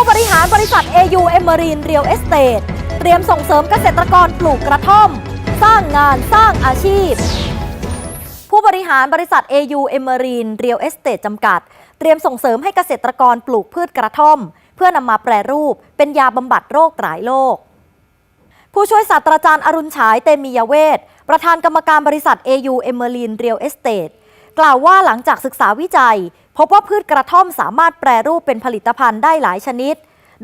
ู้บริหารบริษัท AU e m e r i n Real Estate เตรียมส่งเสริมเกษตรกรปลูกกระท่อม สร้างงานสร้างอาชีพ ผู้บริหารบริษัท AU e m e r i n Real Estate จำกัด เตรียมส่งเสริมให้เกษตรกรปลูกพืชกระท่อม เพื่อนำมาแปรรูปเป็นยาบำบัดโรคหลายโรคผู้ช่วยศาสตราจารย์อรุณฉายเตมียเวทประธานกรรมการบริษัท AU e m e r i n Real Estate กล่าวว่าหลังจากศึกษาวิจัย พบว่าพืชกระท่อมสามารถแปรรูปเป็นผลิตภัณฑ์ได้หลายชนิด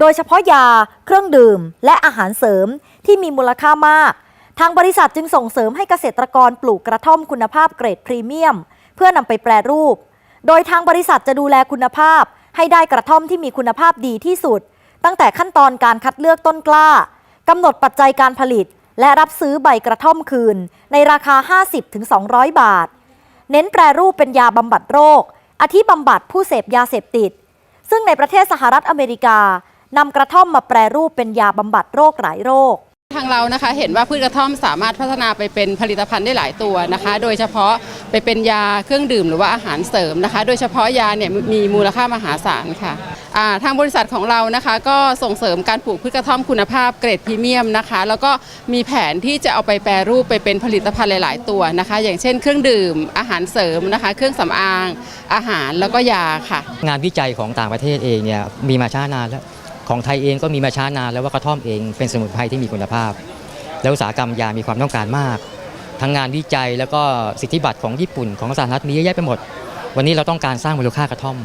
โดยเฉพาะยา เครื่องดื่ม และอาหารเสริมที่มีมูลค่ามาก ทางบริษัทจึงส่งเสริมให้เกษตรกรปลูกกระท่อมคุณภาพเกรดพรีเมียม เพื่อนำไปแปรรูป โดยทางบริษัทจะดูแลคุณภาพ ให้ได้กระท่อมที่มีคุณภาพดีที่สุด ตั้งแต่ขั้นตอนการคัดเลือกต้นกล้ากำหนดปัจจัยการผลิต และรับซื้อใบกระท่อมคืน ในราคา 50-200 บาท เน้นแปรรูปเป็นยาบำบัดโรคอาทิบำบัดผู้เสพยาเสพติด ซึ่งในประเทศสหรัฐอเมริกานำกระท่อมมาแปรรูปเป็นยาบำบัดโรคหลายโรค ทางเรานะคะเห็นว่าพืชกระท่อมสามารถพัฒนาไปเป็นผลิตภัณฑ์ได้หลายตัวนะคะ โดยเฉพาะไปเป็นยาเครื่องดื่มหรือว่าอาหารเสริมนะคะ โดยเฉพาะยาเนี่ยมีมูลค่ามหาศาลค่ะทางบริษัทของเรานะคะ ก็ส่งเสริมการปลูกพืชกระท่อมคุณภาพเกรดพรีเมียมนะคะ แล้วก็มีแผนที่จะเอาไปแปรรูปไปเป็นผลิตภัณฑ์หลาย ๆ ตัวนะคะ อย่างเช่น เครื่องดื่มอาหารเสริมนะคะ เครื่องสำอางอาหารแล้วก็ยาค่ะ งานวิจัยของต่างประเทศเองเนี่ยมีมาช้านานแล้ว ของไทยเองก็มีมาช้านานแล้วว่ากระท่อมเองเป็นสมุนไพรที่มีคุณภาพ แล้วอุตสาหกรรมยามีความต้องการมาก ทั้งงานวิจัยแล้วก็สิทธิบัตรของญี่ปุ่นของสหรัฐมีเยอะแยะไปหมด วันนี้เราต้องการสร้างมูลค่ากระท่อม